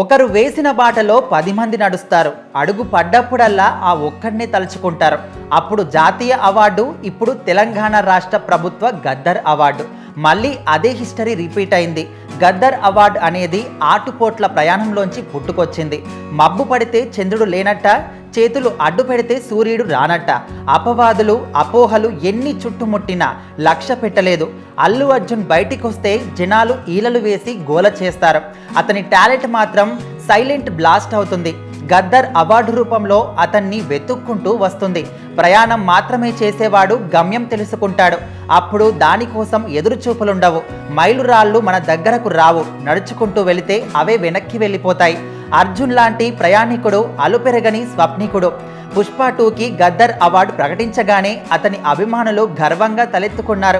ఒకరు వేసిన బాటలో పది మంది నడుస్తారు. అడుగు పడ్డప్పుడల్లా ఆ ఒక్కడిని తలుచుకుంటారు. అప్పుడు జాతీయ అవార్డు ఇప్పుడు తెలంగాణ రాష్ట్ర ప్రభుత్వ గద్దర్ అవార్డు. మళ్ళీ అదే హిస్టరీ రిపీట్ అయింది. గద్దర్ అవార్డు అనేది ఆటుపోట్ల ప్రయాణంలోంచి పుట్టుకొచ్చింది. మబ్బు పడితే చంద్రుడు లేనట్ట చేతులు అడ్డు పెడితే సూర్యుడు రానట్ట. అపవాదులు అపోహలు ఎన్ని చుట్టుముట్టినా లక్ష్య పెట్టలేదు. అల్లు అర్జున్ బయటికి వస్తే జనాలు ఈలలు వేసి గోల చేస్తారు. అతని టాలెంట్ మాత్రం సైలెంట్ బ్లాస్ట్ అవుతుంది. గద్దర్ అవార్డు రూపంలో అతన్ని వెతుక్కుంటూ వస్తుంది. ప్రయాణం మాత్రమే చేసేవాడు గమ్యం తెలుసుకుంటాడు. అప్పుడు దానికోసం ఎదురుచూపులుండవు. మైలురాళ్ళు మన దగ్గరకు రావు. నడుచుకుంటూ వెళితే అవే వెనక్కి వెళ్ళిపోతాయి. అర్జున్ లాంటి ప్రయాణికుడు అలుపెరగని స్వప్నికుడు. పుష్ప టూకి గద్దర్ అవార్డు ప్రకటించగానే అతని అభిమానులు గర్వంగా తలెత్తుకున్నారు.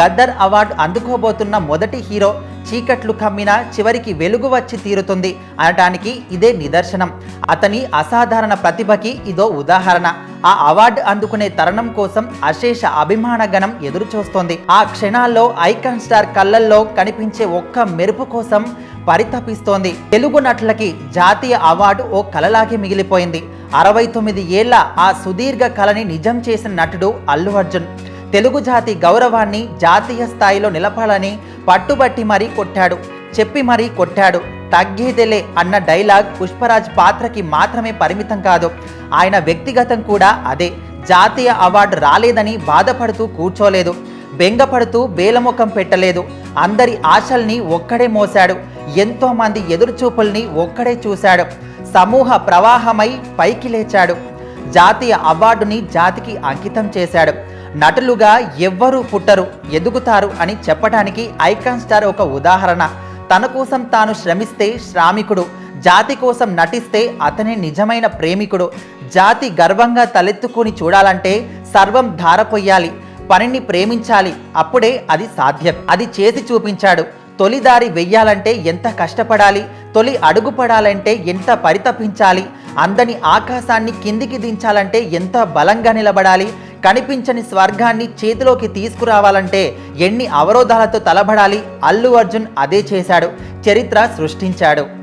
గద్దర్ అవార్డు అందుకోబోతున్న మొదటి హీరో చీకట్లు కమ్మినా చివరికి వెలుగు వచ్చి తీరుతుంది అనటానికి ఇదే నిదర్శనం. అతని అసాధారణ ప్రతిభకి ఇదో ఉదాహరణ. ఆ అవార్డు అందుకునే తరుణం కోసం అశేష అభిమాన గణం ఆ క్షణాల్లో ఐకాన్ స్టార్ కళ్ళల్లో కనిపించే ఒక్క మెరుపు కోసం పరితపిస్తోంది. తెలుగు నటులకి జాతీయ అవార్డు ఓ కలలాగే మిగిలిపోయింది. అరవై తొమ్మిది ఏళ్ళ ఆ సుదీర్ఘ కళని నిజం చేసిన నటుడు అల్లు అర్జున్. తెలుగు జాతి గౌరవాన్ని జాతీయ స్థాయిలో నిలపాలని పట్టుబట్టి మరీ కొట్టాడు. చెప్పి మరీ కొట్టాడు. తగ్గేదెలే అన్న డైలాగ్ పుష్పరాజ్ పాత్రకి మాత్రమే పరిమితం కాదు. ఆయన వ్యక్తిగతం కూడా అదే. జాతీయ అవార్డు రాలేదని బాధపడుతూ కూర్చోలేదు. బెంగపడుతూ బేలముఖం పెట్టలేదు. అందరి ఆశల్ని ఒక్కడే మోశాడు. ఎంతోమంది ఎదురుచూపుల్ని ఒక్కడే చూశాడు. సమూహ ప్రవాహమై పైకి లేచాడు. జాతీయ అవార్డుని జాతికి అంకితం చేశాడు. నటులుగా ఎవ్వరూ పుట్టరు ఎదుగుతారు అని చెప్పడానికి ఐకాన్ స్టార్ ఒక ఉదాహరణ. తన కోసం తాను శ్రమిస్తే శ్రామికుడు జాతి కోసం నటిస్తే అతనే నిజమైన ప్రేమికుడు. జాతి గర్వంగా తలెత్తుకుని చూడాలంటే సర్వం ధారపోయాలి పనిని ప్రేమించాలి. అప్పుడే అది సాధ్యం. అది చేసి చూపించాడు. తొలి దారి వెయ్యాలంటే ఎంత కష్టపడాలి? తొలి అడుగుపడాలంటే ఎంత పరితపించాలి? అందని ఆకాశాన్ని కిందికి దించాలంటే ఎంత బలంగా నిలబడాలి? కనిపించని స్వర్గాన్ని చేతిలోకి తీసుకురావాలంటే ఎన్ని అవరోధాలతో తలబడాలి? అల్లు అర్జున్ అదే చేశాడు. చరిత్ర సృష్టించాడు.